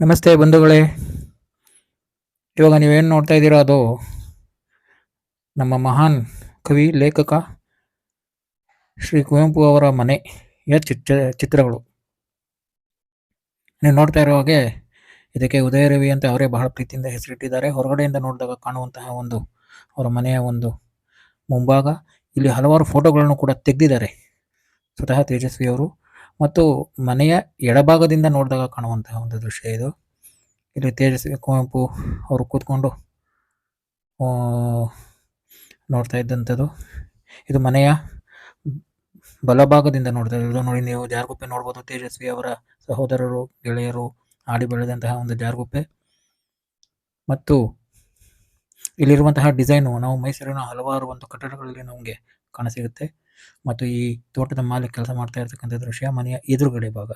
ನಮಸ್ತೆ ಬಂಧುಗಳೇ. ಇವಾಗ ನೀವೇನು ನೋಡ್ತಾ ಇದ್ದೀರಾ ಅದು ನಮ್ಮ ಮಹಾನ್ ಕವಿ, ಲೇಖಕ ಶ್ರೀ ಕುವೆಂಪು ಅವರ ಮನೆಯ ಚಿತ್ರ, ಚಿತ್ರಗಳು. ನೀವು ನೋಡ್ತಾ ಇರೋ ಹಾಗೆ ಇದಕ್ಕೆ ಉದಯ ರವಿ ಅಂತ ಅವರೇ ಬಹಳ ಪ್ರೀತಿಯಿಂದ ಹೆಸರಿಟ್ಟಿದ್ದಾರೆ. ಹೊರಗಡೆಯಿಂದ ನೋಡಿದಾಗ ಕಾಣುವಂತಹ ಒಂದು ಅವರ ಮನೆಯ ಒಂದು ಮುಂಭಾಗ. ಇಲ್ಲಿ ಹಲವಾರು ಫೋಟೋಗಳನ್ನು ಕೂಡ ತೆಗೆದಿದ್ದಾರೆ. ಸ್ವತಃ ತೇಜಸ್ವಿ ಅವರು ಮತ್ತು ಮನೆಯ ಎಡಭಾಗದಿಂದ ನೋಡಿದಾಗ ಕಾಣುವಂತಹ ಒಂದು ದೃಶ್ಯ ಇದು. ಇಲ್ಲಿ ತೇಜಸ್ವಿ ಕುವೆಂಪು ಅವರು ಕೂತ್ಕೊಂಡು ನೋಡ್ತಾ ಇದ್ದಂಥದ್ದು. ಇದು ಮನೆಯ ಬಲಭಾಗದಿಂದ ನೋಡ್ತಾ ಇರೋದು ನೋಡಿ ನೀವು ಜಾರ್ಗುಪ್ಪೆ ನೋಡ್ಬೋದು. ತೇಜಸ್ವಿ ಅವರ ಸಹೋದರರು, ಗೆಳೆಯರು ಆಡಿ ಬೆಳೆದಂತಹ ಒಂದು ಜಾರ್ಗುಪ್ಪೆ. ಮತ್ತು ಇಲ್ಲಿರುವಂತಹ ಡಿಸೈನು, ನಾವು ಮೈಸೂರಿನ ಹಲವಾರು ಒಂದು ಕಟ್ಟಡಗಳಲ್ಲಿ ನಮಗೆ ಕಾಣಸಿಗುತ್ತೆ. ಮತ್ತು ಈ ತೋಟದ ಮಾಲೀಕ ಕೆಲಸ ಮಾಡ್ತಾ ಇರ್ತಕ್ಕಂಥ ದೃಶ್ಯ ಮನೆಯ ಎದುರುಗಡೆ ಭಾಗ.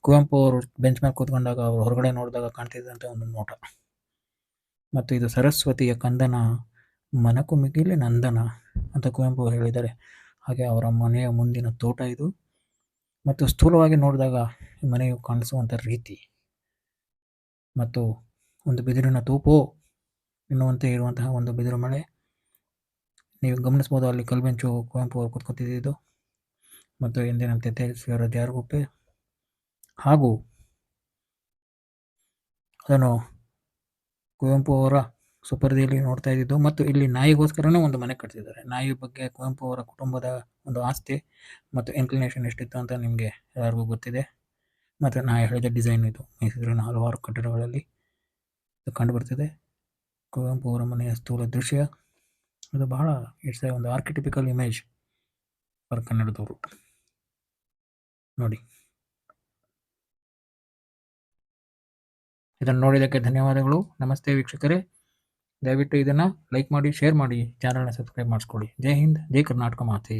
ಕುವೆಂಪು ಅವರು ಬೆಂಚ್ ಮೇಲೆ ಕೂತ್ಕೊಂಡಾಗ ಅವರು ಹೊರಗಡೆ ನೋಡಿದಾಗ ಕಾಣ್ತಿದ್ದಂಥ ಒಂದು ನೋಟ. ಮತ್ತು ಇದು ಸರಸ್ವತಿಯ ಕಂದನ ಮನಕು ಮಿಗಿಲಿ ನಂದನ ಅಂತ ಕುವೆಂಪು ಹೇಳಿದ್ದಾರೆ. ಹಾಗೆ ಅವರ ಮನೆಯ ಮುಂದಿನ ತೋಟ ಇದು. ಮತ್ತು ಸ್ಥೂಲವಾಗಿ ನೋಡಿದಾಗ ಈ ಮನೆಯು ಕಾಣಿಸುವಂಥ ರೀತಿ. ಮತ್ತು ಒಂದು ಬಿದಿರಿನ ತೂಪು ಎನ್ನುವಂತೆ ಇರುವಂತಹ ಒಂದು ಬಿದಿರು ಮಳೆ. ನೀವು ಗಮನಿಸ್ಬೋದು ಅಲ್ಲಿ ಕಲ್ಬೆಂಚು ಕುವೆಂಪು ಅವರು ಕುತ್ಕೊತಿದ್ದು ಮತ್ತು ಎಂದಿನಂತೆ ತೇಜಸ್ವಿಯವರ ಜಾರುಗುಪ್ಪೆ ಹಾಗೂ ಅದನ್ನು ಕುವೆಂಪು ಅವರ ಸುಪರ್ದಿಯಲ್ಲಿ ನೋಡ್ತಾ ಇದ್ದಿದ್ದು. ಮತ್ತು ಇಲ್ಲಿ ನಾಯಿಗೋಸ್ಕರನೇ ಒಂದು ಮನೆ ಕಟ್ಟಿಸಿದ್ದಾರೆ ನಾಯಿ ಬಗ್ಗೆ ಕುವೆಂಪು ಅವರ ಕುಟುಂಬದ ಒಂದು ಆಸ್ತಿ ಮತ್ತು ಇನ್ಕ್ಲಿನೇಷನ್ ಎಷ್ಟಿತ್ತು ಅಂತ ನಿಮಗೆ ಎಲ್ಲರಿಗೂ ಗೊತ್ತಿದೆ. ಮತ್ತು ನಾ ಹೇಳಿದ ಡಿಸೈನ್ ಇದು. ಮೈಸೂರಿನ ಹಲವಾರು ಕಟ್ಟಡಗಳಲ್ಲಿ ಇದು ಕಂಡುಬರ್ತಿದೆ ಕುವೆಂಪು ಅವರ ಮನೆಯ ಸ್ಥೂಲ ದೃಶ್ಯ. ಇದು ಬಹಳ ಇಟ್ಸ್ ಎ ಒಂದು ಆರ್ಕಿಟಿಪಿಕಲ್ ಇಮೇಜ್ ಫಾರ್ ಕನ್ನಡದವರು. ನೋಡಿ. ಇದನ್ನು ನೋಡಿದ್ದಕ್ಕೆ ಧನ್ಯವಾದಗಳು. ನಮಸ್ತೆ ವೀಕ್ಷಕರೇ. ದಯವಿಟ್ಟು ಇದನ್ನು ಲೈಕ್ ಮಾಡಿ ಶೇರ್ ಮಾಡಿ ಚಾನಲ್ನ ಸಬ್ಸ್ಕ್ರೈಬ್ ಮಾಡಿಸ್ಕೊಳ್ಳಿ. ಜೈ ಹಿಂದ್, ಜೈ ಕರ್ನಾಟಕ ಮಾತೆ.